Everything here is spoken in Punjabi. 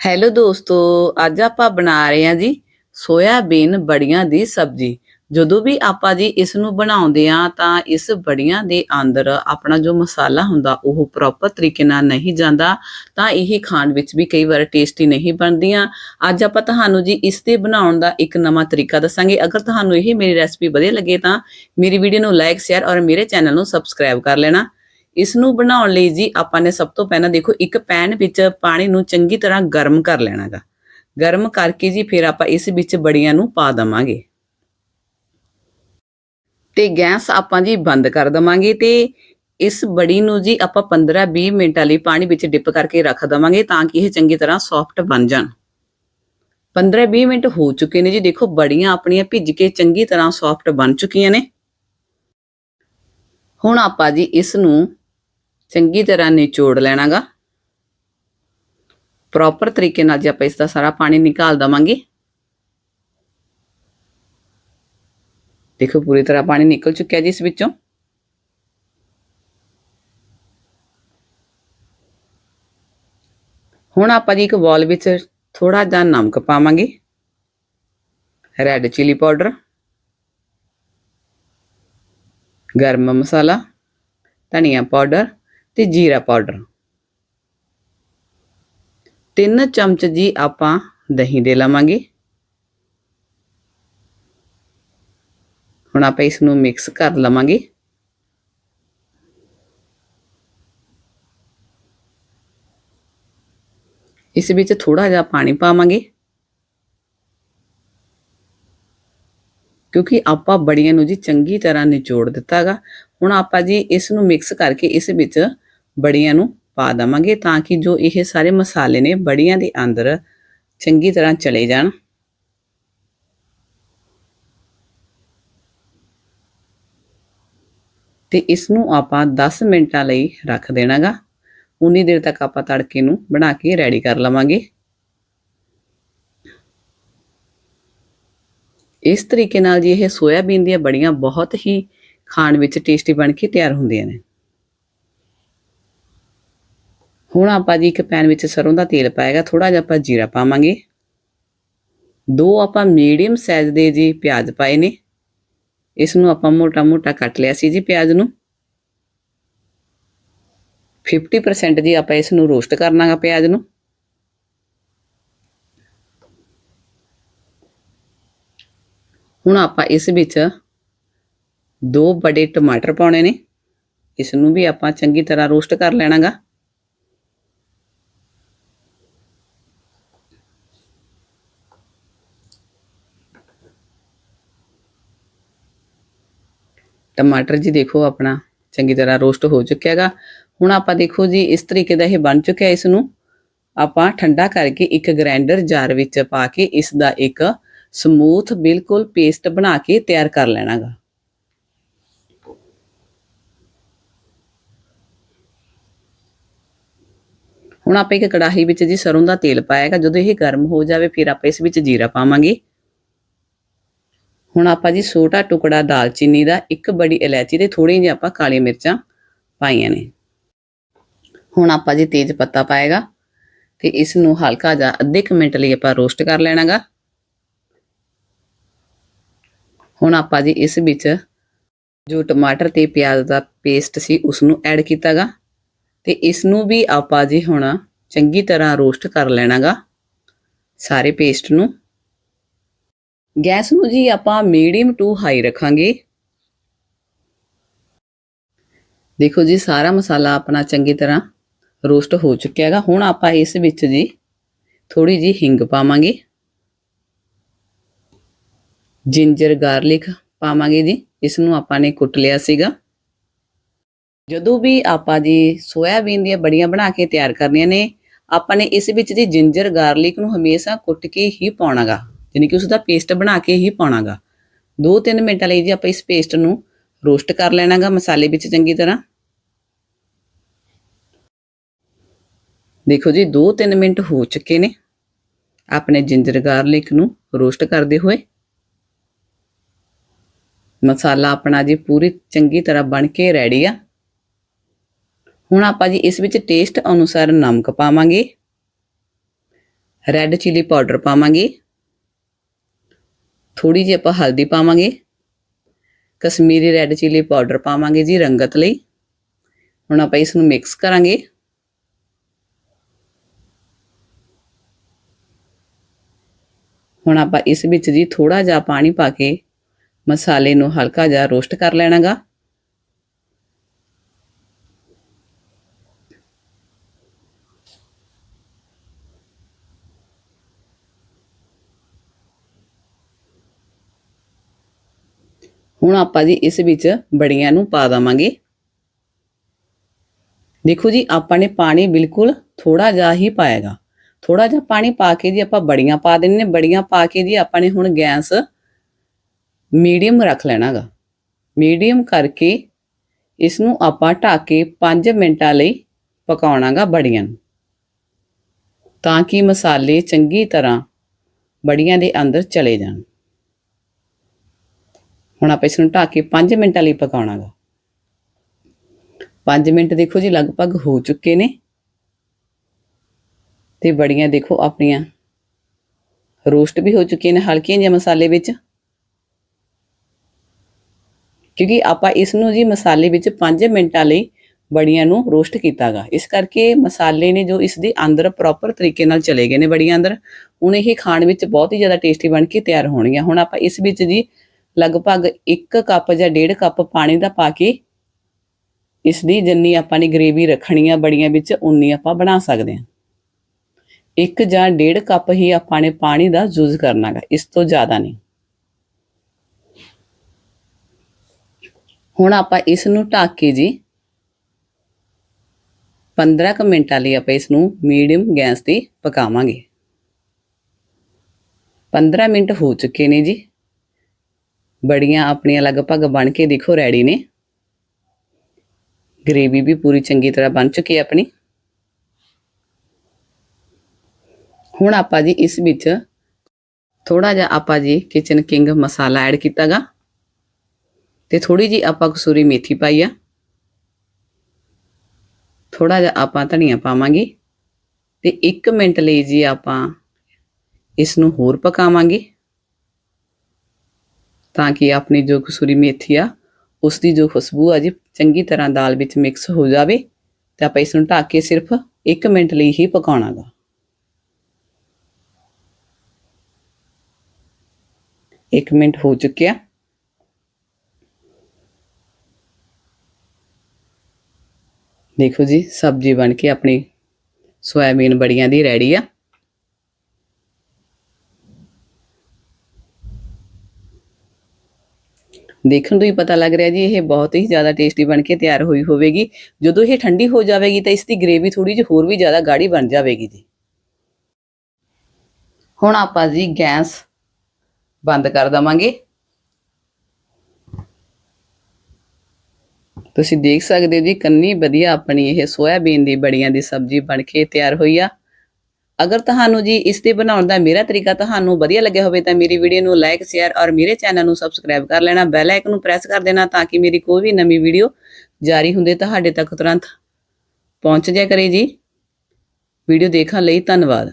ਹੈਲੋ ਦੋਸਤੋ, ਅੱਜ ਆਪਾਂ ਬਣਾ ਰਹੇ ਹਾਂ ਜੀ ਸੋਇਆਬੀਨ ਬੜੀਆਂ ਦੀ ਸਬਜ਼ੀ। ਜਦੋਂ ਵੀ ਆਪਾਂ ਜੀ ਇਸ ਨੂੰ ਬਣਾਉਂਦੇ ਆ ਤਾਂ ਇਸ ਬੜੀਆਂ ਦੇ ਅੰਦਰ ਆਪਣਾ ਜੋ ਮਸਾਲਾ ਹੁੰਦਾ, ਉਹ ਪ੍ਰੋਪਰ ਤਰੀਕੇ ਨਾਲ ਨਹੀਂ ਜਾਂਦਾ। ਤਾਂ ਇਹ ਖਾਣ ਵਿੱਚ ਵੀ ਕਈ ਵਾਰ ਟੇਸਟੀ ਨਹੀਂ ਬਣਦੀਆਂ। ਅੱਜ ਆਪਾਂ ਤੁਹਾਨੂੰ ਜੀ ਇਸ ਦੇ ਬਣਾਉਣ ਦਾ ਇੱਕ ਨਵਾਂ ਤਰੀਕਾ ਦੱਸਾਂਗੇ। ਅਗਰ ਤੁਹਾਨੂੰ ਇਹ ਮੇਰੀ ਰੈਸਪੀ ਵਧੀਆ ਲੱਗੇ ਤਾਂ ਮੇਰੀ ਵੀਡੀਓ ਨੂੰ ਲਾਈਕ ਸ਼ੇਅਰ ਔਰ ਮੇਰੇ ਚੈਨਲ ਨੂੰ ਸਬਸਕ੍ਰਾਈਬ ਕਰ ਲੈਣਾ। ਇਸ ਨੂੰ ਬਣਾਉਣ ਲਈ ਜੀ ਆਪਾਂ ਨੇ ਸਭ ਤੋਂ ਪਹਿਲਾਂ ਦੇਖੋ, ਇੱਕ ਪੈਨ ਵਿੱਚ ਪਾਣੀ ਨੂੰ ਚੰਗੀ ਤਰ੍ਹਾਂ ਗਰਮ ਕਰ ਲੈਣਾਗਾ। ਗਰਮ ਕਰਕੇ ਜੀ ਫਿਰ ਆਪਾਂ ਇਸ ਵਿੱਚ ਬੜੀਆਂ ਨੂੰ ਪਾ ਦਵਾਂਗੇ। ਤੇ ਗੈਸ ਆਪਾਂ ਜੀ ਬੰਦ ਕਰ ਦਵਾਂਗੇ ਤੇ ਇਸ ਬੜੀ ਨੂੰ ਜੀ ਆਪਾਂ 15-20 ਮਿੰਟਾਂ ਲਈ ਪਾਣੀ ਵਿੱਚ ਡਿਪ ਕਰਕੇ ਰੱਖ ਦਵਾਂਗੇ ਤਾਂ ਕਿ ਇਹ ਚੰਗੀ ਤਰ੍ਹਾਂ ਸੌਫਟ ਬਣ ਜਾਣ। 15-20 ਮਿੰਟ ਹੋ ਚੁੱਕੇ ਨੇ ਜੀ, ਦੇਖੋ ਬੜੀਆਂ ਆਪਣੀਆਂ ਭਿੱਜ ਕੇ ਚੰਗੀ ਤਰ੍ਹਾਂ ਸੌਫਟ ਬਣ ਚੁੱਕੀਆਂ ਨੇ। ਹੁਣ ਆਪਾਂ ਜੀ ਇਸ ਨੂੰ ਚੰਗੀ ਤਰ੍ਹਾਂ ਨਿਚੋੜ ਲੈਣਾਗਾ। ਪ੍ਰੋਪਰ ਤਰੀਕੇ ਨਾਲ ਜੇ ਆਪਾਂ ਇਸ ਦਾ ਸਾਰਾ ਪਾਣੀ ਨਿਕਾਲ ਦਵਾਂਗੇ। ਦੇਖੋ, ਪੂਰੀ ਤਰ੍ਹਾਂ ਪਾਣੀ ਨਿਕਲ ਚੁੱਕਿਆ ਜੀ ਇਸ ਵਿੱਚੋਂ। ਹੁਣ ਆਪਾਂ ਜੀ ਇੱਕ ਬੋਲ ਵਿੱਚ ਥੋੜਾ ਜਿਹਾ ਨਮਕ ਪਾਵਾਂਗੇ। ਰੈੱਡ ਚਿਲੀ ਪਾਊਡਰ ਗਰਮ ਮਸਾਲਾ, ਧਨੀਆ ਪਾਊਡਰ ਤੇ ਜੀਰਾ ਪਾਊਡਰ। ਤਿੰਨ ਚਮਚ ਜੀ ਆਪਾਂ ਦਹੀਂ ਦੇ ਲਵਾਂਗੇ। ਹੁਣ ਆਪਾਂ ਇਸ ਨੂੰ ਮਿਕਸ ਕਰ ਲਵਾਂਗੇ। ਇਸ ਵਿੱਚ ਥੋੜਾ ਜਿਹਾ ਪਾਣੀ ਪਾਵਾਂਗੇ। ਕਿਉਂਕਿ ਆਪਾਂ ਬੜੀਆਂ ਨੂੰ ਜੀ ਚੰਗੀ ਤਰ੍ਹਾਂ ਨਿਚੋੜ ਦਿੱਤਾਗਾ ਹੁਣ ਆਪਾਂ ਜੀ ਇਸ ਨੂੰ ਮਿਕਸ ਕਰਕੇ ਇਸ ਵਿੱਚ ਬੜੀਆਂ ਨੂੰ ਪਾ ਦਵਾਂਗੇ ਤਾਂ ਕਿ ਜੋ ਇਹ ਸਾਰੇ ਮਸਾਲੇ ਨੇ ਬੜੀਆਂ ਦੇ ਅੰਦਰ ਚੰਗੀ ਤਰ੍ਹਾਂ ਚਲੇ ਜਾਣ। ਤੇ ਇਸ ਨੂੰ ਆਪਾਂ 10 ਮਿੰਟਾਂ ਲਈ ਰੱਖ ਦੇਣਾਗਾ। ਉਨੀ ਦੇਰ ਤੱਕ ਆਪਾਂ ਤੜਕੇ ਨੂੰ ਬਣਾ ਕੇ ਰੈਡੀ ਕਰ ਲਵਾਂਗੇ। ਇਸ ਤਰੀਕੇ ਨਾਲ ਜੀ ਇਹ ਸੋਇਆਬੀਨ ਦੀਆਂ ਬੜੀਆਂ ਬਹੁਤ ਹੀ ਖਾਣ ਵਿੱਚ ਟੇਸਟੀ ਬਣ ਕੇ ਤਿਆਰ ਹੁੰਦੀਆਂ ਨੇ। ਹੁਣ ਆਪਾਂ ਜੀ ਇੱਕ ਪੈਨ ਵਿੱਚ ਸਰੋਂ ਦਾ ਤੇਲ ਪਾਏਗਾ ਥੋੜਾ ਜਿਹਾ ਆਪਾਂ ਜੀਰਾ ਪਾਵਾਂਗੇ। ਦੋ ਆਪਾਂ ਮੀਡੀਅਮ ਸਾਈਜ਼ ਦੇ ਜੀ ਪਿਆਜ਼ ਪਾਏ ਨੇ। ਇਸ ਨੂੰ ਆਪਾਂ ਮੋਟਾ-ਮੋਟਾ ਕੱਟ ਲਿਆ ਸੀ ਜੀ ਪਿਆਜ਼ ਨੂੰ। 50% ਜੀ ਆਪਾਂ ਇਸ ਨੂੰ ਰੋਸਟ ਕਰਨਾਗਾ ਪਿਆਜ਼ ਨੂੰ। ਹੁਣ ਆਪਾਂ ਇਸ ਵਿੱਚ ਦੋ ਬੜੇ ਟਮਾਟਰ ਪਾਉਣੇ ਨੇ। ਇਸ ਨੂੰ ਵੀ ਆਪਾਂ ਚੰਗੀ ਤਰ੍ਹਾਂ ਰੋਸਟ ਕਰ ਲੈਣਾਗਾ। ਟਮਾਟਰ ਜੀ ਦੇਖੋ ਆਪਣਾ ਚੰਗੀ ਤਰ੍ਹਾਂ ਰੋਸਟ ਹੋ ਚੁੱਕਿਆ ਹੈਗਾ। ਹੁਣ ਆਪਾਂ ਦੇਖੋ ਜੀ, ਇਸ ਤਰੀਕੇ ਦਾ ਇਹ ਬਣ ਚੁੱਕਿਆ ਇਸ ਨੂੰ ਆਪਾਂ ਠੰਡਾ ਕਰਕੇ ਇੱਕ ਗ੍ਰਾਈਂਡਰ ਜਾਰ ਵਿੱਚ ਪਾ ਕੇ ਇਸ ਦਾ ਇੱਕ ਸਮੂਥ ਬਿਲਕੁਲ ਪੇਸਟ ਬਣਾ ਕੇ ਤਿਆਰ ਕਰ ਲੈਣਾਗਾ। ਹੁਣ ਆਪਾਂ ਇੱਕ ਕੜਾਹੀ ਵਿੱਚ ਜੀ ਸਰੋਂ ਦਾ ਤੇਲ ਪਾਏਗਾ ਜਦੋਂ ਇਹ ਗਰਮ ਹੋ ਜਾਵੇ, ਫਿਰ ਆਪਾਂ ਇਸ ਵਿੱਚ ਜੀਰਾ ਪਾਵਾਂਗੇ। ਹੁਣ ਆਪਾਂ ਜੀ ਛੋਟਾ ਟੁਕੜਾ ਦਾਲਚੀਨੀ ਦਾ, ਇੱਕ ਬੜੀ ਇਲਾਇਚੀ ਤੇ ਥੋੜੀ ਜਿਹੀ ਆਪਾਂ ਕਾਲੀ ਮਿਰਚਾਂ ਪਾਈਆਂ ਨੇ। ਹੁਣ ਆਪਾਂ ਜੀ ਤੇਜ ਪੱਤਾ ਪਾਏਗਾ ਤੇ ਇਸ ਨੂੰ ਹਲਕਾ ਜਿਹਾ ਅੱਧੇ ਕੁ ਮਿੰਟ ਲਈ ਆਪਾਂ ਰੋਸਟ ਕਰ ਲੈਣਾਗਾ। ਹੁਣ ਆਪਾਂ ਜੀ ਇਸ ਵਿੱਚ ਜੋ ਟਮਾਟਰ ਤੇ ਪਿਆਜ਼ ਦਾ ਪੇਸਟ ਸੀ ਉਸ ਨੂੰ ਐਡ ਕੀਤਾਗਾ ਤੇ ਇਸ ਨੂੰ ਵੀ ਆਪਾਂ ਜੀ ਹੁਣ ਚੰਗੀ ਤਰ੍ਹਾਂ ਰੋਸਟ ਕਰ ਲੈਣਾਗਾ ਸਾਰੇ ਪੇਸਟ ਨੂੰ। ਗੈਸ ਨੂੰ ਜੀ ਆਪਾਂ ਮੀਡੀਅਮ ਟੂ ਹਾਈ ਰੱਖਾਂਗੇ। ਦੇਖੋ ਜੀ, ਸਾਰਾ ਮਸਾਲਾ ਆਪਣਾ ਚੰਗੀ ਤਰ੍ਹਾਂ ਰੋਸਟ ਹੋ ਚੁੱਕਿਆ ਹੈਗਾ। ਹੁਣ ਆਪਾਂ ਇਸ ਵਿੱਚ ਜੀ ਥੋੜੀ ਜੀ ਹਿੰਗ ਪਾਵਾਂਗੇ। ਜਿੰਜਰ ਗਾਰਲਿਕ ਪਾਵਾਂਗੇ ਜੀ। ਇਸ ਨੂੰ ਆਪਾਂ ਨੇ ਕੁੱਟ ਲਿਆ ਸੀਗਾ। ਜਦੋਂ ਵੀ ਆਪਾਂ ਜੀ ਸੋਇਆਬੀਨ ਦੀਆਂ ਬੜੀਆਂ ਬਣਾ ਕੇ ਤਿਆਰ ਕਰਨੀਆਂ ਨੇ, ਆਪਾਂ ਨੇ ਇਸ ਵਿੱਚ ਜੀ ਜਿੰਜਰ ਗਾਰਲਿਕ ਨੂੰ ਹਮੇਸ਼ਾ ਕੁੱਟ ਕੇ ਹੀ ਪਾਉਣਾਗਾ ਯਾਨੀ ਕਿ ਉਸ ਦਾ ਪੇਸਟ ਬਣਾ ਕੇ ਹੀ ਪਾਉਣਾਗਾ। 2-3 ਮਿੰਟਾਂ ਲਈ ਜੀ ਆਪਾਂ ਇਸ ਪੇਸਟ ਨੂੰ ਰੋਸਟ ਕਰ ਲੈਣਾਗਾ ਮਸਾਲੇ ਵਿੱਚ ਚੰਗੀ ਤਰ੍ਹਾਂ। ਦੇਖੋ ਜੀ 2-3 ਮਿੰਟ ਹੋ ਚੁੱਕੇ ਨੇ। ਆਪਣੇ ਜਿੰਜਰ ਗਾਰਲਿਕ ਨੂੰ ਰੋਸਟ ਕਰਦੇ ਹੋਏ। ਮਸਾਲਾ ਆਪਣਾ ਜੀ ਪੂਰੀ ਚੰਗੀ ਤਰ੍ਹਾਂ ਬਣ ਕੇ ਰੈਡੀ ਆ। ਹੁਣ ਆਪਾਂ ਜੀ ਇਸ ਵਿੱਚ ਟੇਸਟ ਅਨੁਸਾਰ ਨਮਕ ਪਾਵਾਂਗੇ। ਰੈੱਡ ਚਿਲੀ ਪਾਊਡਰ ਪਾਵਾਂਗੇ। ਥੋੜੀ ਜਿਹੀ ਆਪਾਂ ਹਲਦੀ ਪਾਵਾਂਗੇ, ਕਸ਼ਮੀਰੀ ਰੈੱਡ ਚਿਲੀ ਪਾਊਡਰ ਪਾਵਾਂਗੇ ਜੀ ਰੰਗਤ ਲਈ। ਹੁਣ ਆਪਾਂ ਇਸ ਨੂੰ ਮਿਕਸ ਕਰਾਂਗੇ। ਹੁਣ ਆਪਾਂ ਇਸ ਵਿੱਚ ਜੀ ਥੋੜਾ ਜਿਹਾ ਪਾਣੀ ਪਾ ਕੇ ਮਸਾਲੇ ਨੂੰ ਹਲਕਾ ਜਿਹਾ ਰੋਸਟ ਕਰ ਲੈਣਾਗਾ। ਹੁਣ ਆਪਾਂ ਜੀ ਇਸ ਵਿੱਚ ਬੜੀਆਂ ਨੂੰ ਪਾ ਦਵਾਂਗੇ। ਦੇਖੋ ਜੀ, ਆਪਾਂ ਨੇ ਪਾਣੀ ਬਿਲਕੁਲ ਥੋੜਾ ਜਿਹਾ ਹੀ ਪਾਏਗਾ। ਥੋੜਾ ਜਿਹਾ ਪਾਣੀ ਪਾ ਕੇ ਜੀ ਆਪਾਂ ਬੜੀਆਂ ਪਾ ਦੇਣੇ ਨੇ। ਬੜੀਆਂ ਪਾ ਕੇ ਜੀ ਆਪਾਂ ਨੇ ਹੁਣ ਗੈਸ ਮੀਡੀਅਮ ਰੱਖ ਲੈਣਾਗਾ। ਮੀਡੀਅਮ ਕਰਕੇ ਇਸ ਨੂੰ ਆਪਾਂ ਢੱਕ ਕੇ 5 ਮਿੰਟਾਂ ਲਈ ਪਕਾਉਣਾਗਾ ਬੜੀਆਂ ਨੂੰ। ਤਾਂ ਕਿ ਮਸਾਲੇ ਚੰਗੀ ਤਰ੍ਹਾਂ ਬੜੀਆਂ ਦੇ ਅੰਦਰ ਚਲੇ ਜਾਣ। ਹੁਣ ਆਪਾਂ ਇਸ ਨੂੰ ਢੱਕ ਕੇ 5 ਮਿੰਟਾਂ ਲਈ ਪਕਾਉਣਾਗਾ। 5 ਮਿੰਟ ਦੇਖੋ ਜੀ ਲਗਭਗ ਹੋ ਚੁੱਕੇ ਨੇ। ਤੇ ਬੜੀਆਂ ਦੇਖੋ ਆਪਣੀਆਂ ਰੋਸਟ ਵੀ ਹੋ ਚੁੱਕੀਆਂ ਨੇ ਹਲਕੀਆਂ ਜਿਹੀਆਂ ਮਸਾਲੇ ਵਿੱਚ। ਕਿਉਂਕਿ ਆਪਾਂ ਇਸ ਨੂੰ ਜੀ ਮਸਾਲੇ ਵਿੱਚ 5 ਮਿੰਟਾਂ ਲਈ ਬੜੀਆਂ ਨੂੰ ਰੋਸਟ ਕੀਤਾਗਾ। ਇਸ ਕਰਕੇ ਮਸਾਲੇ ਨੇ ਜੋ ਇਸ ਦੇ ਅੰਦਰ ਪ੍ਰੋਪਰ ਤਰੀਕੇ ਨਾਲ ਚਲੇ ਗਏ ਨੇ ਬੜੀਆਂ ਅੰਦਰ। ਹੁਣ ਇਹ ਖਾਣ ਵਿੱਚ ਬਹੁਤ ਹੀ ਜ਼ਿਆਦਾ ਟੇਸਟੀ ਬਣ ਕੇ ਤਿਆਰ ਹੋਣਗੀਆਂ। ਹੁਣ ਆਪਾਂ ਇਸ ਵਿੱਚ ਜੀ ਲਗਭਗ 1 ਕੱਪ ਜਾਂ 1.5 ਕੱਪ ਪਾਣੀ ਦਾ ਪਾ ਕੇ ਇਸ ਦੀ ਜਿੰਨੀ ਆਪਾਂ ਨੇ ਗ੍ਰੇਵੀ ਰੱਖਣੀ ਆ, ਬੜੀਆਂ ਵਿੱਚ, ਉਨੀ ਆਪਾਂ ਬਣਾ ਸਕਦੇ ਹਾਂ ਇੱਕ ਜਾਂ 1.5 ਕੱਪ ਹੀ ਆਪਾਂ ਨੇ ਪਾਣੀ ਦਾ ਯੂਜ਼ ਕਰਨਾਗਾ ਇਸ ਤੋਂ ਜ਼ਿਆਦਾ ਨਹੀਂ। ਹੁਣ ਆਪਾਂ ਇਸ ਨੂੰ ਢੱਕ ਕੇ ਜੀ 15 ਕੁ ਮਿੰਟਾਂ ਲਈ ਆਪਾਂ ਇਸ ਨੂੰ ਮੀਡੀਅਮ ਗੈਸ ਤੇ ਪਕਾਵਾਂਗੇ। 15 ਮਿੰਟ ਹੋ ਚੁੱਕੇ ਨੇ ਜੀ। ਬੜੀਆਂ ਆਪਣੀਆਂ ਲਗਭਗ ਬਣ ਕੇ ਦੇਖੋ ਰੈਡੀ ਨੇ। ਗ੍ਰੇਵੀ ਵੀ ਪੂਰੀ ਚੰਗੀ ਤਰ੍ਹਾਂ ਬਣ ਚੁੱਕੀ ਹੈ ਆਪਣੀ। ਹੁਣ ਆਪਾਂ ਜੀ ਇਸ ਵਿੱਚ ਥੋੜਾ ਜਿਹਾ ਆਪਾਂ ਜੀ ਕਿਚਨ ਕਿੰਗ ਮਸਾਲਾ ਐਡ ਕੀਤਾਗਾ। ਤੇ ਥੋੜੀ ਜੀ ਆਪਾਂ ਕਸੂਰੀ ਮੇਥੀ ਪਾਈ ਆ। ਥੋੜਾ ਜਿਹਾ ਆਪਾਂ ਧਨੀਆ ਪਾਵਾਂਗੇ। ਤੇ 1 ਮਿੰਟ ਲਈ ਜੀ ਆਪਾਂ ਇਸ ਨੂੰ ਹੋਰ ਪਕਾਵਾਂਗੇ। ਤਾਂ ਕਿ ਆਪਣੀ ਜੋ ਕਸੂਰੀ ਮੇਥੀ ਆ ਉਸ ਦੀ ਜੋ ਖੁਸ਼ਬੂ ਆ ਜੀ, ਚੰਗੀ ਤਰ੍ਹਾਂ ਦਾਲ ਵਿੱਚ ਮਿਕਸ ਹੋ ਜਾਵੇ ਤੇ ਆਪਾਂ ਇਸ ਨੂੰ ਢੱਕ ਕੇ ਸਿਰਫ 1 ਮਿੰਟ ਲਈ ਹੀ ਪਕਾਉਣਾਗਾ। ਇੱਕ ਮਿੰਟ ਹੋ ਚੁੱਕਿਆ। ਦੇਖੋ ਜੀ, ਸਬਜ਼ੀ ਬਣ ਕੇ ਆਪਣੀ ਸੋਇਆਬੀਨ ਬੜੀਆਂ ਦੀ ਰੈਡੀ ਆ। ਦੇਖਣ ਤੋਂ ਹੀ ਪਤਾ ਲੱਗ ਰਿਹਾ ਜੀ, ਇਹ ਬਹੁਤ ਹੀ ਜ਼ਿਆਦਾ ਟੇਸਟੀ ਬਣ ਕੇ ਤਿਆਰ ਹੋਈ ਹੋਵੇਗੀ। ਜਦੋਂ ਇਹ ਠੰਡੀ ਹੋ ਜਾਵੇਗੀ ਤਾਂ ਇਸ ਦੀ ਗ੍ਰੇਵੀ ਥੋੜੀ ਜਿਹੀ ਹੋਰ ਵੀ ਜ਼ਿਆਦਾ ਗਾੜੀ ਬਣ ਜਾਵੇਗੀ ਜੀ। ਹੁਣ ਆਪਾਂ ਜੀ ਗੈਸ ਬੰਦ ਕਰ ਦਵਾਂਗੇ। ਤੁਸੀਂ ਦੇਖ ਸਕਦੇ ਹੋ ਜੀ, ਕੰਨੀ ਵਧੀਆ ਆਪਣੀ ਇਹ ਸੋਇਆਬੀਨ ਦੀ ਬੜੀਆਂ ਦੀ ਸਬਜ਼ੀ ਬਣ ਕੇ ਤਿਆਰ ਹੋਈ ਆ। ਅਗਰ ਤੁਹਾਨੂੰ ਜੀ ਇਸ ਦੇ ਬਣਾਉਣ ਦਾ ਮੇਰਾ ਤਰੀਕਾ ਤੁਹਾਨੂੰ ਵਧੀਆ ਲੱਗਿਆ ਹੋਵੇ ਤਾਂ ਮੇਰੀ ਵੀਡੀਓ ਨੂੰ ਲਾਈਕ ਸ਼ੇਅਰ ਔਰ ਮੇਰੇ ਚੈਨਲ ਨੂੰ ਸਬਸਕ੍ਰਾਈਬ ਕਰ ਲੈਣਾ। ਬੈਲ ਆਈਕਨ ਨੂੰ ਪ੍ਰੈਸ ਕਰ ਦੇਣਾ ਤਾਂ ਕਿ ਮੇਰੀ ਕੋਈ ਵੀ ਨਵੀਂ ਵੀਡੀਓ ਜਾਰੀ ਹੁੰਦੇ ਤੁਹਾਡੇ ਤੱਕ ਤੁਰੰਤ ਪਹੁੰਚ ਜਾਇਆ ਕਰੇ ਜੀ। ਵੀਡੀਓ ਦੇਖਣ ਲਈ ਧੰਨਵਾਦ।